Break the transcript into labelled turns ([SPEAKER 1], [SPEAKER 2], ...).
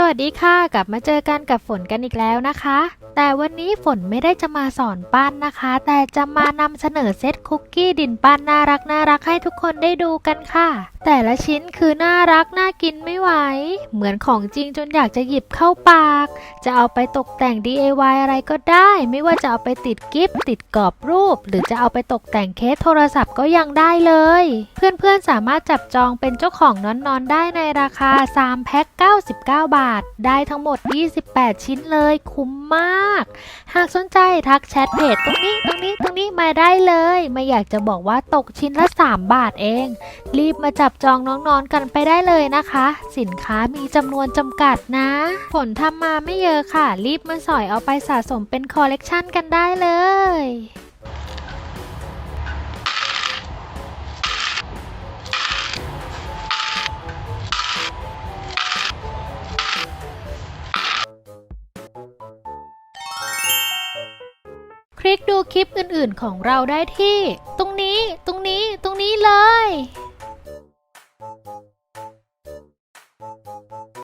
[SPEAKER 1] สวัสดีค่ะ กลับมาเจอกันกับฝนกันอีกแล้วนะคะ แต่วันนี้ฝนไม่ได้จะมาสอนปั้นนะคะ แต่จะมานำเสนอเซตคุกกี้ดินปั้นน่ารักน่ารักให้ทุกคนได้ดูกันค่ะ แต่ละชิ้นคือน่ารักน่ากินไม่ไหว เหมือนของจริงจนอยากจะหยิบเข้าปาก จะเอาไปตกแต่ง DIY อะไรก็ได้ ไม่ว่าจะเอาไปติดกิฟต์ติดกรอบรูป หรือจะเอาไปตกแต่งเคสโทรศัพท์ก็ยังได้เลย เพื่อนๆสามารถจับจองเป็นเจ้าของนอนๆได้ในราคา3แพ็ค99 บาทได้ทั้งหมด 28 ชิ้นเลยคุ้มมาก หากสนใจทักแชทเพจตรงนี้ตรงนี้ตรงนี้มาได้เลย ไม่อยากจะบอกว่าตกชิ้นละ 3 บาทเอง รีบมาจับจองน้องๆกันไปได้เลยนะคะ สินค้ามีจำนวนจำกัดนะ ผลทำมาไม่เยอะค่ะ รีบมาสอยเอาไปสะสมเป็นคอลเลกชันกันได้เลย คลิกดูคลิปอื่นๆของเราได้ที่ ตรงนี้ ตรงนี้ ตรงนี้เลย